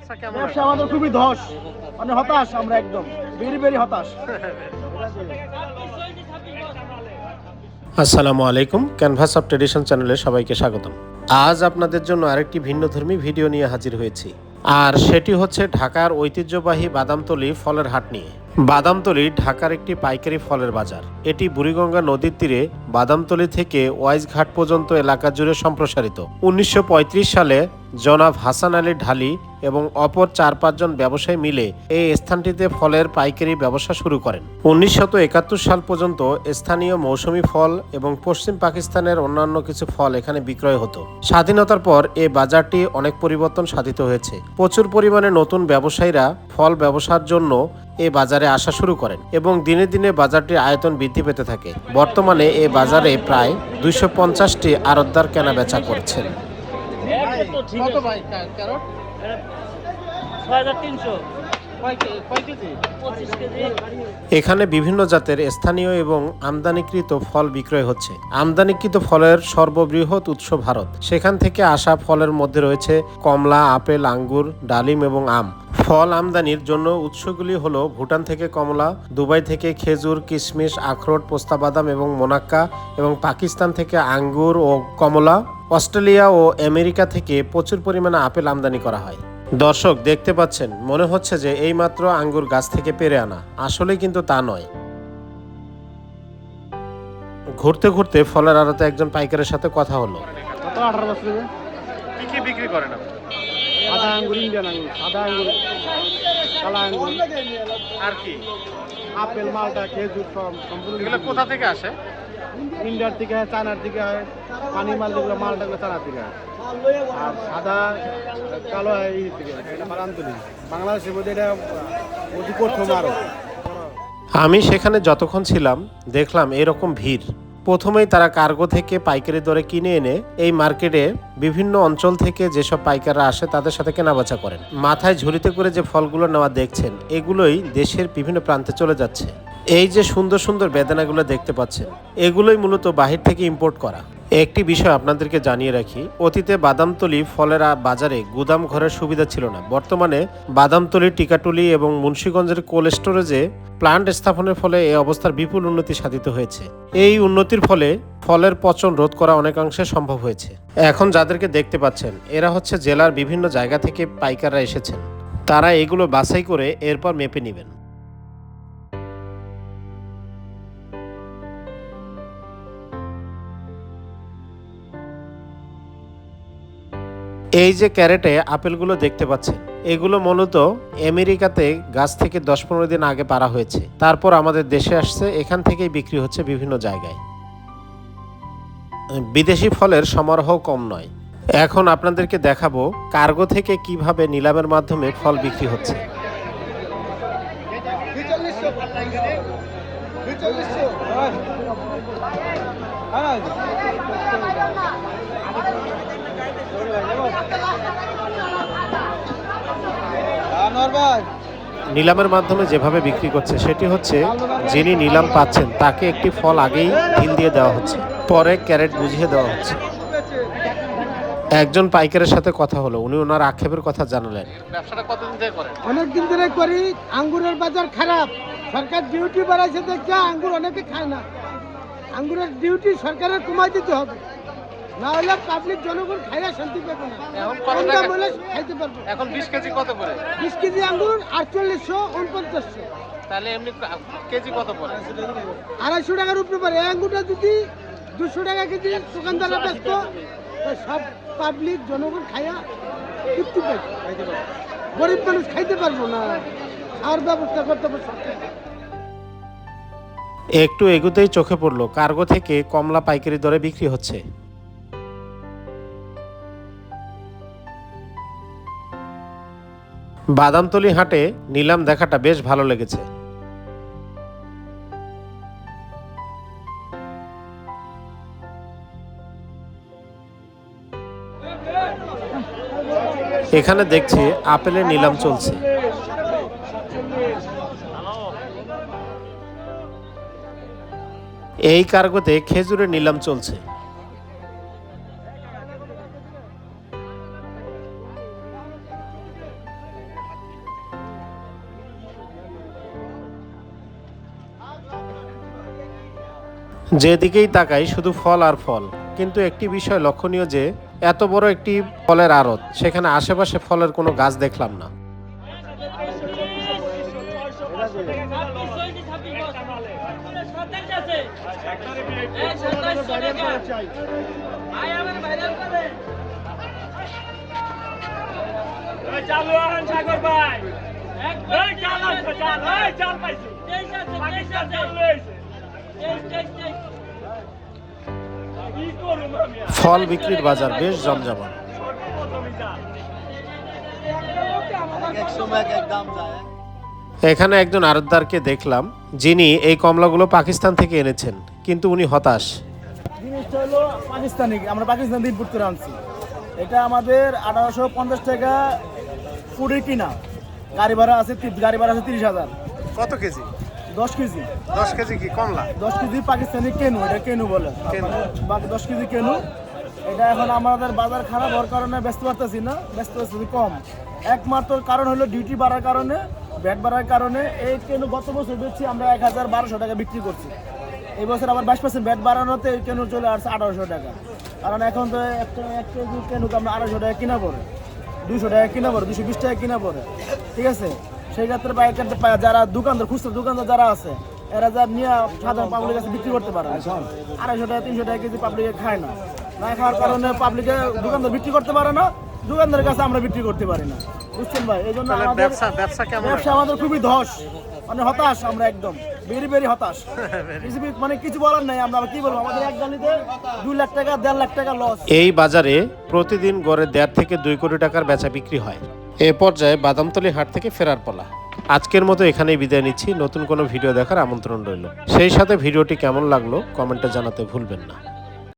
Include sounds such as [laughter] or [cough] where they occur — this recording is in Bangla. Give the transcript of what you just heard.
ব্যবসা কেমন ব্যবসা আমাদের খুবই ধস। মানে হতাশ আমরা একদম। ভেরি ভেরি হতাশ। আসসালামু আলাইকুম ক্যানভাস অফ ট্রেডিশন চ্যানেলে সবাইকে স্বাগতম। আজ আপনাদের জন্য আরেকটি ভিন্নধর্মী ভিডিও নিয়ে হাজির হয়েছি। আর সেটি হচ্ছে ঢাকার ঐতিহ্যবাহী বাদামতলি ফলের হাট নিয়ে। বাদামতলি ঢাকার একটি পাইকারি ফলের বাজার। এটি বুড়িগঙ্গা নদীর তীরে বাদামতলি থেকে ওয়াইজ ঘাট পর্যন্ত এলাকা জুড়ে সম্প্রসারিত। উনিশশো পঁয়ত্রিশ সালে জনাব হাসান আলী ঢালি এবং অপর চার পাঁচজন ব্যবসায়ী মিলে এই স্থানটিতে ফলের পাইকারি ব্যবসা শুরু করেন। উনিশশত একাত্তর সাল পর্যন্ত স্থানীয় মৌসুমি ফল এবং পশ্চিম পাকিস্তানের অন্যান্য কিছু ফল এখানে বিক্রয় হতো। স্বাধীনতার পর এই বাজারটি অনেক পরিবর্তন সাধিত হয়েছে। প্রচুর পরিমাণে নতুন ব্যবসায়ীরা ফল ব্যবসার জন্য এই বাজারে আসা শুরু করেন এবং দিনে দিনে বাজারটির আয়তন বৃদ্ধি পেতে থাকে। বর্তমানে এই বাজারে প্রায় দুইশো পঞ্চাশটি আরতদার কেনা বেচা করছেন। ছয় হাজার তিনশো। এখানে বিভিন্ন জাতের স্থানীয় এবং আমদানিকৃত ফল বিক্রয় হচ্ছে। আমদানিকৃত ফলের সর্ববৃহৎ উৎস ভারত। সেখান থেকে আসা ফলের মধ্যে রয়েছে কমলা, আপেল, আঙ্গুর, ডালিম এবং আম। ফল আমদানির জন্য উৎসগুলি হলো ভুটান থেকে কমলা, দুবাই থেকে খেজুর, কিশমিশ, আখরোট পোস্তা বাদাম এবং মোনাক্কা এবং পাকিস্তান থেকে আঙ্গুর ও কমলা, অস্ট্রেলিয়া ও আমেরিকা থেকে প্রচুর পরিমাণে আপেল আমদানি করা হয়। দর্শক দেখতে পাচ্ছেন মনে হচ্ছে যে এইমাত্র আঙ্গুর গাছ থেকে পেরে আনা। আসলে কিন্তু তা নয়। ঘুরতে ঘুরতে ফলের আড়তে একজন পাইকারের সাথে কথা হলো। কত আঠারো বছর কি কি বিক্রি করেন সাদা আঙ্গুর ইন্ডিয়ান আঙ্গুর সাদা আঙ্গুর কালা আঙ্গুর। আর কি? আপেল মালটা খেজুর সব সম্পূর্ণ এগুলো কোথা থেকে আসে? ইন্ডিয়ার দিকে হয়, চায়নার দিকে হয়, পানি মাল যেগুলো মালটা গুলো চায়নার দিকে হয়। আর সাদা, কালো হয় বাংলাদেশের মধ্যে এটা অতি কঠোর আমি সেখানে যতক্ষণ ছিলাম, দেখলাম এরকম ভিড়। প্রথমেই তারা কার্গো থেকে পাইকারি দরে কিনে এনে এই মার্কেটে বিভিন্ন অঞ্চল থেকে যেসব পাইকাররা আসে তাদের সাথে কেনাবেচা করেন। মাথায় ঝুড়িতে করে যে ফলগুলো নেওয়া দেখছেন, এগুলোই দেশের বিভিন্ন প্রান্তে চলে যাচ্ছে। এই যে সুন্দর সুন্দর বেদানাগুলো দেখতে পাচ্ছেন, এগুলোই মূলত বাহির থেকে ইম্পোর্ট করা। একটি বিষয় আপনাদেরকে জানিয়ে রাখি। অতীতে বাদামতলি ফলের বাজারে গুদাম ঘরের সুবিধা ছিল না। বর্তমানে বাদামতলি, টিকাটুলি এবং মুন্সীগঞ্জের কোল্ড স্টোরেজে প্লান্ট স্থাপনের ফলে এই অবস্থার বিপুল উন্নতি সাধিত হয়েছে। এই উন্নতির ফলে ফলের পচন রোধ করা অনেকাংশে সম্ভব হয়েছে। এখন যাদেরকে দেখতে পাচ্ছেন, এরা হচ্ছে জেলার বিভিন্ন জায়গা থেকে পাইকাররা এসেছেন। তারা এগুলো বাছাই করে এরপর মেপে নেবেন। এই যে ক্যারেটে আপেলগুলো দেখতে পাচ্ছেন, এগুলো মূলত আমেরিকাতে গাছ থেকে দশ পনেরো দিন আগে পারা হয়েছে। তারপর আমাদের দেশে আসছে, এখান থেকেই বিক্রি হচ্ছে বিভিন্ন জায়গায়। বিদেশি ফলের সমারোহ কম নয়। এখন আপনাদেরকে দেখাবো কার্গো থেকে কীভাবে নিলামের মাধ্যমে ফল বিক্রি হচ্ছে। নিলামের মাধ্যমে যেভাবে বিক্রি করছে সেটি হচ্ছে যিনি নিলাম পাচ্ছেন তাকে একটি ফল আগেই ঢিল দিয়ে দেওয়া হচ্ছে পরে ক্যারেট বুঝিয়ে দেওয়া হচ্ছে। একজন পাইকারের সাথে কথা হলো উনি ওনার আক্ষেপের কথা জানালেন। ব্যবসাটা কতদিন থেকে করেন? অনেক দিন ধরে করি আঙ্গুরের বাজার খারাপ। সরকার ডিউটি বাড়াইছে দেখে আঙ্গুর অনেকে খায় না। আঙ্গুরের ডিউটি সরকারের কমাই দিতে হবে। না হলে পাবলিক জনগণ খাইয়া শান্তি পাবে না। এখন কত কম টাকা? দাম হলে খাইতে পারবে? এখন বিশ কেজি কত করে বিশ কেজি আঙ্গুর আটচল্লিশশো উনপঞ্চাশশো। তাহলে এমনি কেজি কত পড়ে? আড়াইশো টাকার উপরে পারে এই আঙ্গুরটা যদি দুশো টাকা কেজি দোকানদাররা ব্যস্ত সব পাবলিক জনগণ খাইয়া তৃপ্তি পাবে। গরিব মানুষ খাইতে পারব না। খাওয়ার ব্যবস্থা করতে সরকার। একটু এগুতেই চোখে পড়ল। কার্গো থেকে কমলা পাইকারি দরে বিক্রি হচ্ছে। বাদামতলি হাটে নিলাম দেখাটা বেশ ভালো লেগেছে। এখানে দেখছি আপেলের নিলাম চলছে। এই কার্গোতে খেজুরের নিলাম চলছে। যেদিকেই তাকাই শুধু ফল আর ফল। কিন্তু একটি বিষয় লক্ষণীয় যে, এত বড় একটি ফলের আড়ত, সেখানে আশেপাশে ফলের কোনো গাছ দেখলাম না। চালু ফল বিক্রির বাজার বেশ জমজমাট। এখানে একজন আড়তদারকে দেখলাম যিনি এই কমলাগুলো পাকিস্তান থেকে এনেছেন কিন্তু উনি হতাশ। জিনিসটা হলো পাকিস্তানি আমরা পাকিস্তান থেকে ইম্পোর্ট করে আনছি। এটা আমাদের আঠারোশো পঞ্চাশ টাকা ফুডে কিনা। গাড়ি ভাড়া আছে গাড়ি ভাড়া আছে তিরিশ হাজার। কত কেজি? দশ কেজি। দশ কেজি কি কমলা? দশ কেজি পাকিস্তানি কেনু এটা কেনু বলে। বাকি দশ কেজি কেনু। এটা এখন আমাদের বাজার খারাপ হওয়ার কারণে ব্যস্ত পারতেছি না ব্যস্ত পারতেছি কম। একমাত্র কারণ হলো ডিউটি বাড়ার কারণে ব্যাট বাড়ার কারণে এই কেনু গত বছর বেচছি আমরা এক হাজার বারোশো টাকা বিক্রি করছি। এই বছর আবার বাইশ পার্সেন্ট ব্যাট বাড়ানোতে এই কেনু চলে আসছে আঠারোশো টাকা। কারণ এখন তো একটা এক কেজি কেনু তো আমরা আড়াইশো টাকা কিনা পড়ে দুশো টাকা কিনা পড়ে দুশো বিশ টাকা কিনা পড়ে। ঠিক আছে? সেই ক্ষেত্রে পাইকারদের পা- যারা দোকানদার খুচরা দোকানদার যারা আছে এরা যা নিয়ে সাধারণ পাবলিক কাছে বিক্রি করতে পারে। না। আড়াইশো টাকা তিনশো টাকা কেজি পাবলিকে খায় না। না খাওয়ার কারণে পাবলিকে দোকানদার বিক্রি করতে পারে না দোকানদারের কাছে আমরা বিক্রি করতে পারি না। বুঝছেন ভাই? এই জন্য ব্যবসা ব্যবসা কেমন ব্যবসা আমাদের খুবই ধস। মানে হতাশ আমরা একদম। ভেরি ভেরি হতাশ। [laughs] কিছু মানে কিছু বলার নাই আমরা কি বলব? আমাদের এক গালিতে দুই লাখ টাকা দেড় লাখ টাকা লস এই বাজারে প্রতিদিন গড়ে দেড় থেকে দুই কোটি টাকার বেচা বিক্রি হয়। এ পর্যায়ে বাদামতলি হাট থেকে ফেরার পালা। আজকের মতো এখানেই বিদায় নিচ্ছি। নতুন কোনো ভিডিও দেখার আমন্ত্রণ রইল। সেই সাথে ভিডিওটি কেমন লাগল কমেন্টে জানাতে ভুলবেন না।